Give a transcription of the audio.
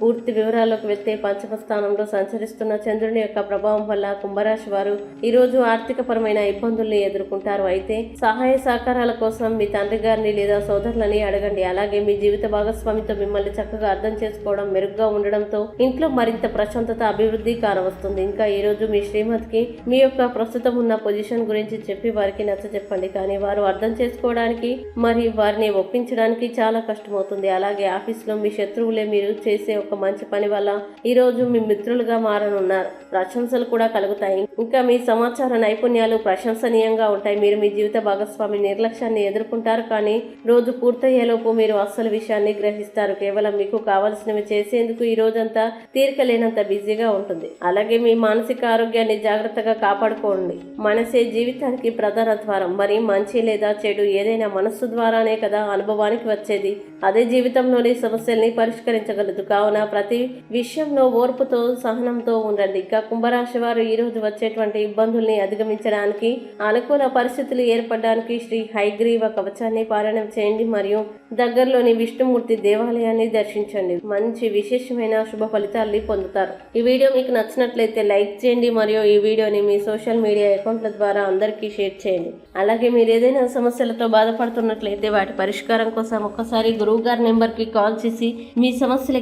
పూర్తి వివరాల్లోకి వెళ్తే పంచమ స్థానంలో సంచరిస్తున్న చంద్రుని యొక్క ప్రభావం వల్ల కుంభరాశి వారు ఈ రోజు ఆర్థిక పరమైన ఇబ్బందుల్ని ఎదుర్కొంటారు. అయితే సహాయ సహకారాల కోసం మీ తండ్రి గారిని లేదా సోదరులని అడగండి. అలాగే మీ జీవిత భాగస్వామితో మిమ్మల్ని చక్కగా అర్థం చేసుకోవడం మెరుగ్గా ఉండడంతో ఇంట్లో మరింత ప్రశాంతత అభివృద్ధి కానవస్తుంది. ఇంకా ఈ రోజు మీ శ్రీమతికి మీ యొక్క ప్రస్తుతం ఉన్న పొజిషన్ గురించి చెప్పి వారికి నచ్చ చెప్పండి. కానీ వారు అర్థం చేసుకోవడానికి మరియు వారిని ఒప్పించడానికి చాలా కష్టమవుతుంది. అలాగే ఆఫీస్లో మీ శత్రువులే మీరు చేసే ఒక మంచి పని వల్ల ఈ రోజు మీ మిత్రులుగా మారనున్నారు ప్రశంసలు కూడా కలుగుతాయి. ఇంకా మీ సమాచార నైపుణ్యాలు ప్రశంసనీయంగా ఉంటాయి. మీరు మీ జీవిత భాగస్వామి నిర్లక్ష్యాన్ని ఎదుర్కొంటారు కానీ రోజు పూర్తయ్యేలోపు మీరు అస్సలు విషయాన్ని గ్రహిస్తారు. కేవలం మీకు కావలసినవి చేసేందుకు ఈ రోజంతా తీరిక లేనంత బిజీగా ఉంటుంది. అలాగే మీ మానసిక ఆరోగ్యాన్ని జాగ్రత్తగా కాపాడుకోండి. మనసే జీవితానికి ప్రధాన ద్వారం. మరి మంచి లేదా చెడు ఏదైనా మనస్సు ద్వారానే కదా అనుభవానికి వచ్చేది. అదే జీవితంలోని సమస్యల్ని పరిష్కరించగలదు కావున ప్రతి విషయంలో ఓర్పుతో సహనంతో ఉండండి. ఇంకా కుంభరాశి వారు ఈ రోజు వచ్చేటువంటి ఇబ్బందుల్ని అధిగమించడానికి అనుకూల పరిస్థితులు ఏర్పడడానికి శ్రీ హైగ్రీవ కవచాన్ని పారాయణం చేయండి. మరియు దగ్గరలోని విష్ణుమూర్తి దేవాలయాన్ని దర్శించండి. మంచి విశేషమైన శుభ ఫలితాల్ని పొందుతారు. ఈ వీడియో మీకు నచ్చినట్లయితే లైక్ చేయండి. మరియు ఈ వీడియోని మీ సోషల్ మీడియా అకౌంట్ల ద్వారా అందరికీ షేర్ చేయండి. అలాగే మీరు ఏదైనా సమస్యలతో బాధపడుతున్నట్లయితే వాటి పరిష్కారం కోసం ఒక్కసారి గురువు గారి నెంబర్కి కాల్ చేసి మీ సమస్యలకి